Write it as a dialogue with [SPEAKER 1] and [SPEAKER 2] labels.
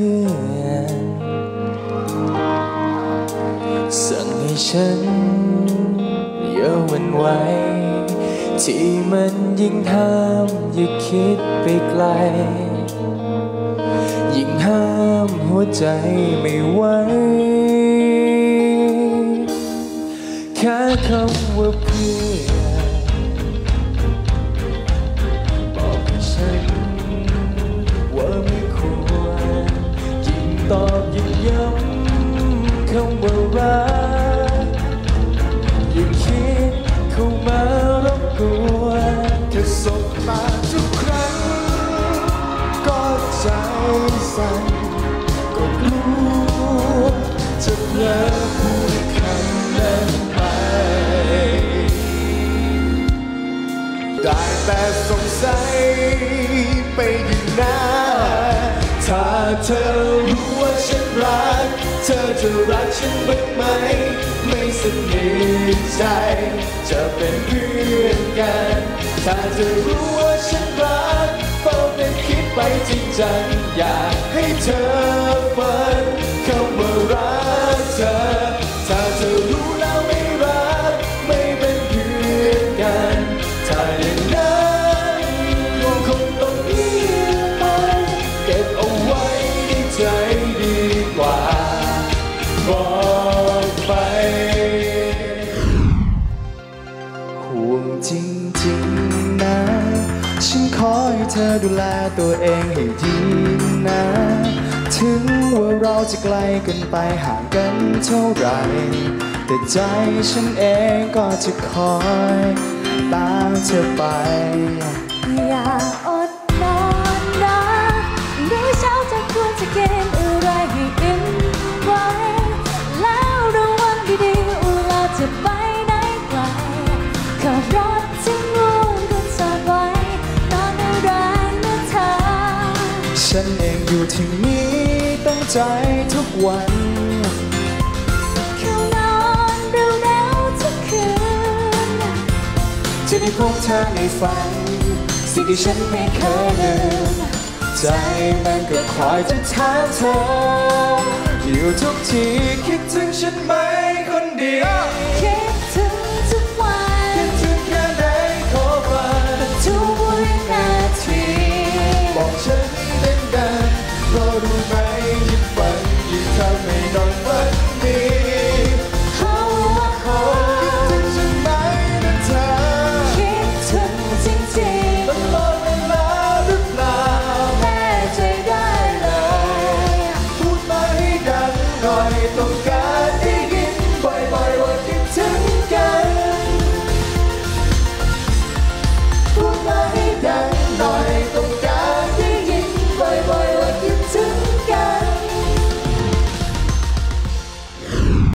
[SPEAKER 1] พื่อนสั่งให้ฉันอย่าหวันไหวที่มันยิ่งห้ามอย่าคิดไปไกล ยิ่งห้ามหัวใจไม่ไหวแค่คำว่าเพื่อน สั่นก็กลัวจะเพลอพูดคำนั้นไป ได้แต่สงสัยไปยิ่นานถ้าเธอรู้ว่าฉันรัก เธอจะรักฉันบ้างไหม ไม่สนิทใจ จะเป็นเพื่อนกัน ถ้าเธอรู้ว่าฉันรัก ไปจริงจังอยากให้เธอฝันคำว่ารักเธอ ถ้าเธอรู้แล้วไม่รัก ไม่เป็นเพื่อนกัน ถ้าอย่างนั้นคงต้องเงียบไปเก็บเอาไว้ในใจดีกว่าบอกไปห่วงจริงๆนะ ฉันขอให้เธอดูแลตัวเองให้ดีนะ ถึงว่าเราจะไกลกันไปห่างกันเท่าไหรแต่ใจฉันเองก็จะคอยตามเธอไป
[SPEAKER 2] อย่าอด ที่นี่
[SPEAKER 1] ตั้งใจทุกวัน
[SPEAKER 2] เข้านอนเร็วๆทุกคืน
[SPEAKER 1] จะได้พบเธอในฝัน สิ่งที่ฉันไม่เคยลืมใจมันก็คอยจะถามเธอ อยู่ทุกทีคิดถึงฉันไหมคนเดียว